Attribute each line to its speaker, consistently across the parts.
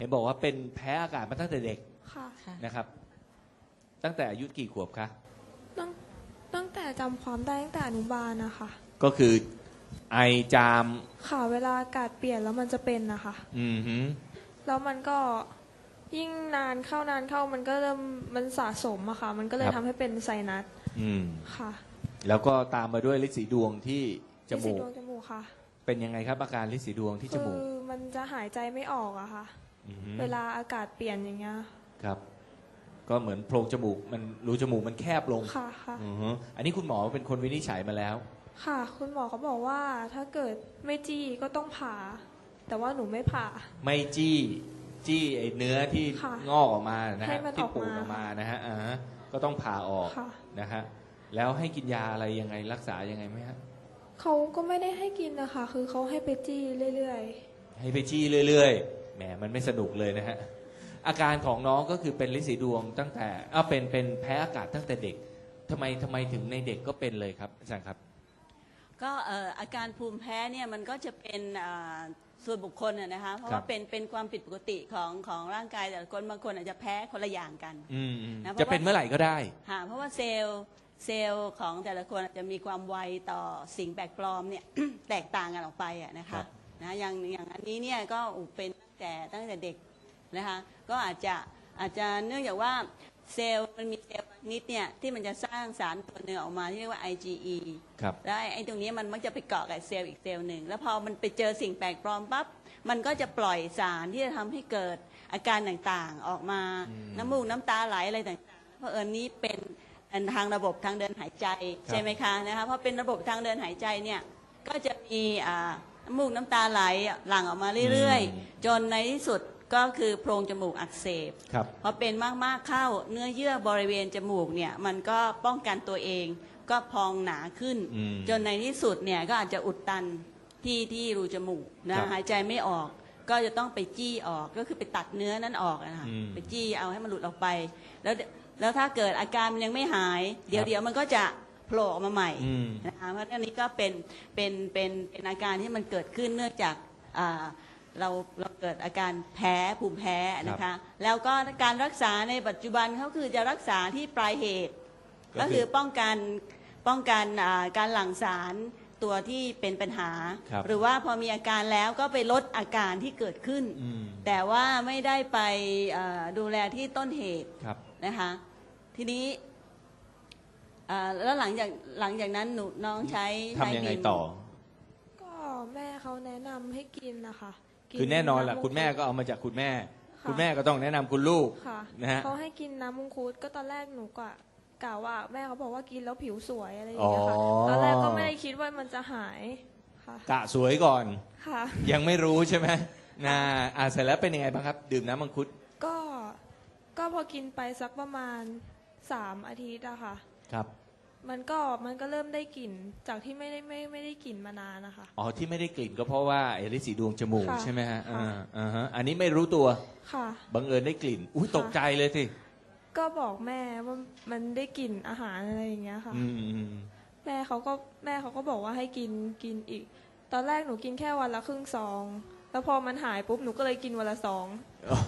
Speaker 1: เห็นบอกว่าเป็นแพ้อากาศมาตั้งแต่เด็ก
Speaker 2: ค่ะ
Speaker 3: ค่ะ
Speaker 1: นะครับ ตั้งแต่อายุกี่ขวบคะ
Speaker 2: ตั้งตั้งแต่จำความได้ตั้งแต่อนุบาลนะคะ
Speaker 1: ก็คือไอจาม
Speaker 2: ค่ะเวลาอากาศเปลี่ยนแล้วมันจะเป็นนะคะ
Speaker 1: อืมหืม
Speaker 2: แล้วมันก็ยิ่งนานเข้านานเข้ามันก็เริ่มมันสะสมอะค่ะ มันก็เลยทำให้เป็นไซนัส
Speaker 1: อืม
Speaker 2: ค่ะ
Speaker 1: แล้วก็ตามมาด้วยลินสีดวงที่จมู
Speaker 2: ที่
Speaker 1: ก
Speaker 2: ดวงจมูกค่ะ
Speaker 1: เป็นยังไงครับอาการลินสีดวงที่จ
Speaker 2: คื
Speaker 1: มูก
Speaker 2: อมันจะหายใจไม่ออกอะค่ะ
Speaker 1: อหือ
Speaker 2: เวลาอากาศเปลี่ยนอย่างเงี้ย
Speaker 1: ครับ ก็เหมือนโพรงจมูกมันรูจมูกมันแคบลง
Speaker 2: ค่ะค่ะ
Speaker 1: อือฮึอันนี้คุณหมอเป็นคนวินิจฉัยมาแล้ว
Speaker 2: ค่ะ คุณหมอเขาบอกว่าถ้าเกิดไม่จี้ก็ต้องผ่า แต่ว่าหนูไม่ผ่า
Speaker 1: ไม่จี้จี้ไอ้เนื้อที่
Speaker 2: ค่ะ
Speaker 1: งอกออกมานะ
Speaker 2: ให้
Speaker 1: ฮะ
Speaker 2: มัน
Speaker 1: ที่
Speaker 2: ออก
Speaker 1: ปูด
Speaker 2: มา
Speaker 1: ออกมานะฮะอ่าฮะก็ต้องผ่าออก
Speaker 2: ค่ะ
Speaker 1: นะฮะแล้วให้กินยาอะไรยังไงรักษายังไงไหมฮะ
Speaker 2: เขาก็ไม่ได้ให้กินนะคะ คือเขาให้ไปจี้เรื่อย
Speaker 1: ให้ไปจี้เรื่อยๆแหมมันไม่สนุกเลยนะฮะอาการของน้องก็คือเป็นลิ้นสีดวงตั้งแต่อ้าวเป็นเป็นแพ้อากาศตั้งแต่เด็กทำไมทำไมถึงในเด็กก็เป็นเลยครับอาจารย์ครับ
Speaker 3: ก็เอ่ออาการภูมิแพ้เนี่ยมันก็จะเป็นอ่าส่วนบุคคลน่ะนะคะเพราะ
Speaker 1: ครับ
Speaker 3: ว่าเป็นเป็นความผิดปกติของของร่างกายแต่ละคนบางคนอาจจะแพ้คนละอย่างกัน
Speaker 1: อืมอืม
Speaker 3: นะเพราะ
Speaker 1: จะเป็น
Speaker 3: ว่า
Speaker 1: เมื่อไหร่ก็ได้
Speaker 3: ค่ะเพราะว่าเซลล์เซลล์ของแต่ละคนอาจจะมีความไวต่อสิ่งแปลกปลอมเนี่ย แตกต่างกันออกไปอะนะ
Speaker 1: ครั
Speaker 3: คะ
Speaker 1: บ
Speaker 3: นะอย่างอย่างอันนี้เนี่ยก็เป็นตั้ง แต่ตั้งแต่เด็กนะคะก็อาจจะอาจจะเนื่องจากว่าเซลล์มันมีเซลล์นิดเนี่ยที่มันจะสร้างสารตัวหนึ่งออกมาที่เรียกว่า IgE
Speaker 1: ครับ
Speaker 3: แล้วไอ้ตรงนี้มันมักจะไปเกาะกับเซลล์อีกเซลล์หนึ่งแล้วพอมันไปเจอสิ่งแปลกปลอมปั๊บมันก็จะปล่อยสารที่จะทำให้เกิดอาการต่างๆออกมา
Speaker 1: อืม
Speaker 3: น้ำมูกน้ำตาไหลอะไรต่างๆเพราะเอิญนี้เป็นอันทางระบบทางเดินหายใจ
Speaker 1: ครับ
Speaker 3: ใช่ไหมคะนะคะเพราะเป็นระบบทางเดินหายใจเนี่ยก็จะมีอ่า น้ำมูกน้ำตาไหลหลั่งออกมาเรื่อยๆ จนในที่สุดก็คือโพรงจมูกอักเสบ
Speaker 1: ครับ
Speaker 3: พอเป็นมากๆเข้าเนื้อเยื่อบริเวณจมูกเนี่ยมันก็ป้องกันตัวเอง ก็พองหนาขึ้น
Speaker 1: อืม
Speaker 3: จนในที่สุดเนี่ยก็อาจจะอุดตันที่ที่รูจมูกนะครับหายใจไม่ออก ก็จะต้องไปจี้ออกก็คือไปตัดเนื้อนั้นออกนะคะ
Speaker 1: อืม
Speaker 3: ไปจี้เอาให้มันหลุดออกไป แล้วแล้วถ้าเกิดอาการมันยังไม่หาย เดี๋ยว
Speaker 1: ครับ
Speaker 3: เดี๋ยวมันก็จะ โผล่ออกมาใหม่
Speaker 1: อืม
Speaker 3: นะคะเพราะอันนี้ก็เป็นเป็นเป็นเป็นอาการที่มันเกิดขึ้นเนื่องจากอ่าเราเราเกิดอาการแพ้ภูมิแพ้นะคะ แล้วก็การรักษาในปัจจุบันเขาคือจะรักษาที่ปลายเหตุ
Speaker 1: ก็คือ
Speaker 3: ก็คือป้องกันป้องกันอ่าการหลั่งสารตัวที่เป็นปัญหา
Speaker 1: ครับ
Speaker 3: หรือว่าพอมีอาการแล้วก็ไปลดอาการที่เกิดขึ้น
Speaker 1: อืม
Speaker 3: แต่ว่าไม่ได้ไปอ่าดูแลที่ต้นเหตุ
Speaker 1: ครับ
Speaker 3: นะคะ ทีนี้ อ่าแล้วหลังจากหลังจากนั้นหนูน้องใช้
Speaker 1: ทำยังไง
Speaker 3: บิม
Speaker 1: ต่อ
Speaker 2: ๆก็แม่เขาแนะนำให้กินนะคะกิ
Speaker 1: คือแน่นอนแหละำคุณแม่ก็เอามาจากคุณแม่
Speaker 2: ค่ะ
Speaker 1: คุณแม่ก็ต้องแนะนำคุณลูก
Speaker 2: ค่ะ
Speaker 1: นะฮะ
Speaker 2: เขาให้กินน้ำมังคุดก็ตอนแรกหนูก็กล่าวว่า แม่เขาบอกว่ากินแล้วผิวสวยอะไรอย่างเงี้ยค่ะ
Speaker 1: อ๋อ
Speaker 2: ตอนแรกก็ไม่ได้คิดว่ามันจะหายค่ะ
Speaker 1: กะสวยก่อน
Speaker 2: ค่ะ
Speaker 1: ยังไม่รู้ใช่ไหมนะอ่าเสร็จแล้วเป็นยังไงบ้างครับ ดื่มน้ำมังคุด
Speaker 2: ก็ก็พอกินไปสักประมาณสามอาทิตย์อะค่ะ
Speaker 1: ครับ
Speaker 2: มันก็มันก็เริ่มได้กลิ่นจากที่ไม่ได้ไม่ไม่ได้กลิ่นมานานนะคะ
Speaker 1: อ๋อที่ไม่ได้กลิ่นก็เพราะว่าไอ้ฤทธิ์สีดวงจมูก
Speaker 2: ค่ะ
Speaker 1: ใช่ไหมฮะ
Speaker 2: ค่ะ
Speaker 1: อ่าอ่าฮะอันนี้ไม่รู้ตัว
Speaker 2: ค่ะ
Speaker 1: บังเอิญได้กลิ่น อุ้ย
Speaker 2: ค่ะ
Speaker 1: ตกใจเลยสิ
Speaker 2: ก็บอกแม่ว่ามันได้กลิ่นอาหารอะไรอย่างเงี้ยค่ะ
Speaker 1: อืมอืม
Speaker 2: แม่เขาก็แม่เขาก็บอกว่าให้กินกินอีก ตอนแรกหนูกินแค่วันละครึ่งซอง แล้วพอมันหายปุ๊บหนูก็เลยกินวันละซอง
Speaker 1: อ๋อ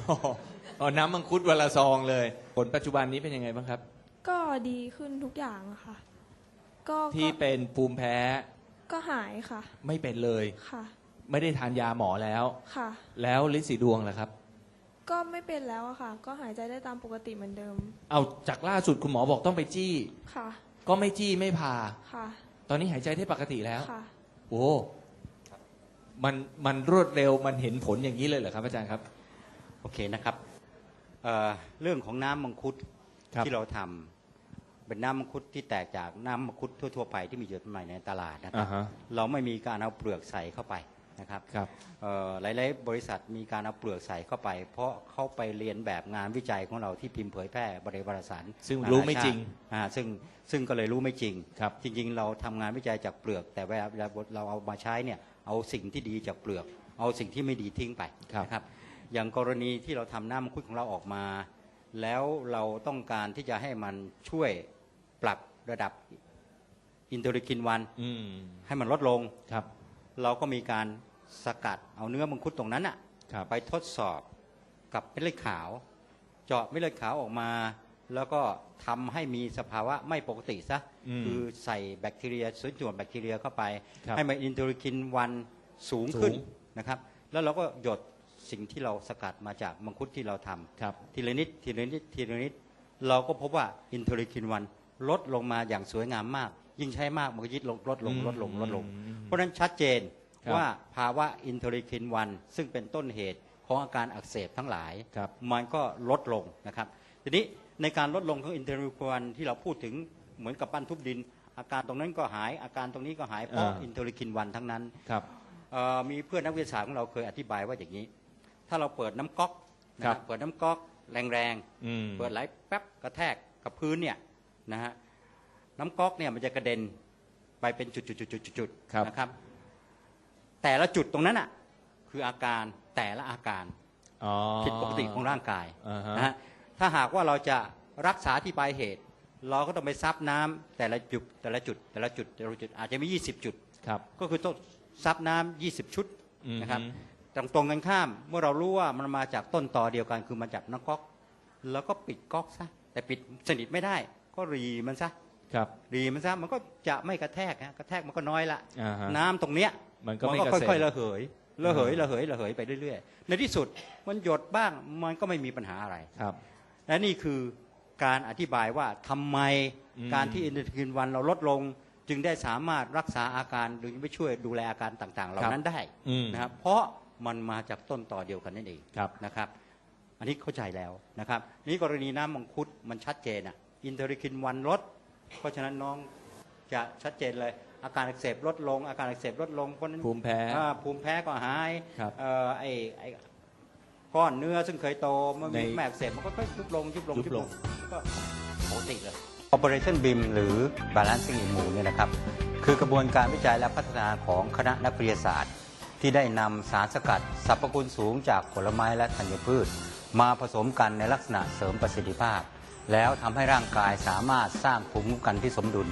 Speaker 1: อ๋อน้ำมังคุดวันละซองเลย ผลปัจจุบันนี้เป็นยังไงบ้างครับ
Speaker 2: ก็ดีขึ้นทุกอย่างอะค่ะ ก็
Speaker 1: ที่
Speaker 2: ก็
Speaker 1: เป็นภูมิแพ้
Speaker 2: ก็หายค่ะ
Speaker 1: ไม่เป็นเลย
Speaker 2: ค่ะ
Speaker 1: ไม่ได้ทานยาหมอแล้ว
Speaker 2: ค่ะ
Speaker 1: แล้วฤทธิ์สีดวงล่ะครับ
Speaker 2: ก็ไม่เป็นแล้วอะค่ะ ก็หายใจได้ตามปกติเหมือนเดิม
Speaker 1: เอาจากล่าสุดคุณหมอบอกต้องไปจี้
Speaker 2: ค่ะ
Speaker 1: ก็ไม่จี้ไม่พา
Speaker 2: ค่ะ
Speaker 1: ตอนนี้หายใจได้ปกติแล้ว
Speaker 2: ค่ะ
Speaker 1: โอ้มันมันรวดเร็วมันเห็นผลอย่างนี้เลยเหรอครับอาจารย์ครับ
Speaker 4: โอเคนะครับเอ่อเรื่องของน้ำมังคุด
Speaker 1: ครับ
Speaker 4: ที่เราทำเป็นน้ำมังคุดที่แตกจากน้ำมังคุดทั่วๆไปที่มีอยู่จำหน่ายในตลาดนะครั
Speaker 1: อ่า
Speaker 4: บ
Speaker 1: ฮะ
Speaker 4: เราไม่มีการเอาเปลือกใส่เข้าไปนะครับ
Speaker 1: ครับ
Speaker 4: เอ่อหลายๆบริษัทมีการเอาเปลือกใส่เข้าไป เพราะเข้าไปเรียนแบบงานวิจัยของเราที่พิมพ์เผยแพร่บริวารสาร
Speaker 1: ซึ่ง
Speaker 4: นานา
Speaker 1: รู้ไม่จริง
Speaker 4: ชาติอ่าซึ่งซึ่งก็เลยรู้ไม่จริง
Speaker 1: ครับ
Speaker 4: จริงๆ เราทำงานวิจัยจากเปลือก แต่เวลาเวลาเราเอามาใช้เนี่ยเอาสิ่งที่ดีจากเปลือก เอาสิ่งที่ไม่ดีทิ้งไป
Speaker 1: ครับ
Speaker 4: นะครับ อย่างกรณีที่เราทำน้ำมังคุดของเราออกมา แล้วเราต้องการที่จะให้มันช่วยปรับระดับอินเทอร์คินวัน
Speaker 1: อืม
Speaker 4: ให้มันลดลง
Speaker 1: ครับ
Speaker 4: เราก็มีการสกัดเอาเนื้อมังคุดตรงนั้นอะ
Speaker 1: ครับ
Speaker 4: ไปทดสอบกับเม็ดเลือดขาว เจาะเม็ดเลือดขาวออกมา แล้วก็ทำให้มีสภาวะไม่ปกติซะ
Speaker 1: อืม
Speaker 4: คือใส่แบคทีเรียส่วนจวนแบคทีเรียเข้าไป
Speaker 1: ครับ
Speaker 4: ให้มันอินเทอร์คินวันสูงขึ้น
Speaker 1: สูง
Speaker 4: นะครับ แล้วเราก็หยด สิ่งที่เราสกัดมาจากมังคุดที่เราทำ
Speaker 1: ครับ
Speaker 4: ทีละนิดทีละนิดทีละนิด เราก็พบว่าอินเทอร์คินวันลดลงมาอย่างสวยงามมาก ยิ่งใช้มากมันก็ยิ่งลดลดลงลดลงลดลง
Speaker 1: อืม
Speaker 4: เพราะฉะนั้นชัดเจน
Speaker 1: ครับ
Speaker 4: ว่าภาวะอินเทอร์คินวันซึ่งเป็นต้นเหตุของอาการอักเสบทั้งหลาย
Speaker 1: ครับ
Speaker 4: มันก็ลดลงนะครับ ทีนี้ในการลดลงของอินเทอร์คินวันที่เราพูดถึงเหมือนกับปั้นทุบดิน อาการตรงนั้นก็หายอาการตรงนี้ก็หายเพราะ
Speaker 1: อ่า
Speaker 4: อินเทอร์คินวันทั้งนั้น
Speaker 1: ครับ
Speaker 4: เอ่อมีเพื่อนนักวิทยาศาสตร์ของเราเคยอธิบายว่าอย่างนี้ ถ้าเราเปิดน้ำก๊อกนะ
Speaker 1: ครั
Speaker 4: ฮะ
Speaker 1: บ
Speaker 4: เปิดน้ำก๊อกแรงๆ
Speaker 1: อืม
Speaker 4: เปิดไหลแป๊บกระแทกกับพื้นเนี่ยนะฮะน้ำก๊อกเนี่ยมันจะกระเด็นไปเป็นจุดๆๆๆ
Speaker 1: ครับ
Speaker 4: ๆนะครับ แต่ละจุดตรงนั้นอะคืออาการแต่ละอาการ
Speaker 1: อ๋อ
Speaker 4: ผิดปกติของร่างกาย
Speaker 1: อ่าฮะ
Speaker 4: นะฮะ ถ้าหากว่าเราจะรักษาที่ปลายเหตุ เราก็ต้องไปซับน้ำแต่ละจุดแต่ละจุดแต่ละจุดแต่ละจุดอาจจะมี 20 จุด
Speaker 1: ครับ
Speaker 4: ก็คือต้องซับน้ำ20 ชุด
Speaker 1: อืม
Speaker 4: นะครับ ตรงตรงกันข้าม เมื่อเรารู้ว่ามันมาจากต้นตอเดียวกันคือมาจากน้ำก๊อก แล้วก็ปิดก๊อกซะแต่ปิดสนิทไม่ได้ ก็รีมันซะ
Speaker 1: ครับ
Speaker 4: รีมันซะมันก็จะไม่กระแทกฮะกระแทกมันก็น้อยละ
Speaker 1: อ่าฮะ
Speaker 4: น้ำตรงเนี้ย
Speaker 1: มันก็ไม่
Speaker 4: ก็
Speaker 1: กระเซ็น
Speaker 4: ค่อยๆระเหยระเหย
Speaker 1: อืม
Speaker 4: ระเหยระเหยไปเรื่อยๆ ในที่สุดมันหยดบ้างมันก็ไม่มีปัญหาอะไร
Speaker 1: ครับ
Speaker 4: และนี่คือการอธิบายว่าทำไม
Speaker 1: อืม
Speaker 4: การที่อินเทอร์คินวันเราลดลง จึงได้สามารถรักษาอาการหรือไปช่วยดูแลอาการต่างๆ เหล่านั้นได้
Speaker 1: อืม
Speaker 4: นะครับเพราะ มันมาจากต้นต่อเดียวกันนั่นเอง
Speaker 1: ครับ
Speaker 4: นะครับ อันนี้เข้าใจแล้วนะครับ นี่กรณีน้ำมังคุดมันชัดเจนอะอินเทอร์คินวันลด เพราะฉะนั้นน้องจะชัดเจนเลย อาการอักเสบลดลง อาการอักเสบลดลงเพราะฉะนั้น
Speaker 1: ภูมิแพ้
Speaker 4: อ่าภูมิแพ้ก็หาย
Speaker 1: ครับ
Speaker 4: เอ่อไอไอก้อนเนื้อซึ่งเคยโตมันมี
Speaker 1: ใน
Speaker 4: แม่อักเสบมันก็ค่อยยุบลงยุบลง
Speaker 1: ยุบลง
Speaker 4: ก็ปกติเลย Operation BIM หรือ Balancing Immune เนี่ยนะครับ คือกระบวนการวิจัยและพัฒนาของคณะนักวิทยาศาสตร์ ที่ได้นำสารสกัดสรรพคุณสูงจากผลไม้และธัญพืช มาผสมกันในลักษณะเสริมประสิทธิภาพ แล้วทำให้ร่างกายสามารถสร้างภูมิคุ้มกันที่สมดุล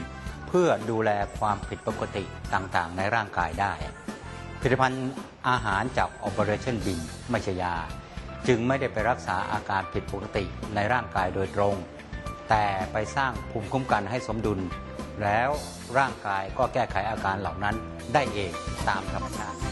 Speaker 4: เพื่อดูแลความผิดปกติต่างๆ ในร่างกายได้ ผลิตภัณฑ์อาหารจาก Operation b i m ไม่ใช่ยา จึงไม่ได้ไปรักษาอาการผิดปกติในร่างกายโดยตรง แต่ไปสร้างภูมิคุ้มกันให้สมดุล แล้วร่างกายก็แก้ไขอาการเหล่านั้นได้เองตามธรรมชาติ